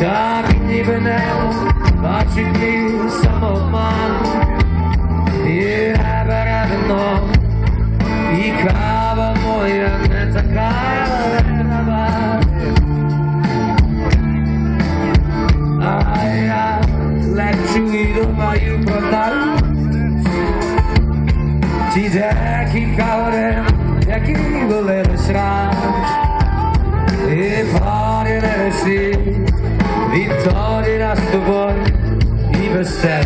так ніби не бачить мій самообман, і і кава моя не така треба. А я лечу і думаю про нас. Ті декілька годин, які були лиш раз. І парі не всі, відтоді нас тобою і без тебе.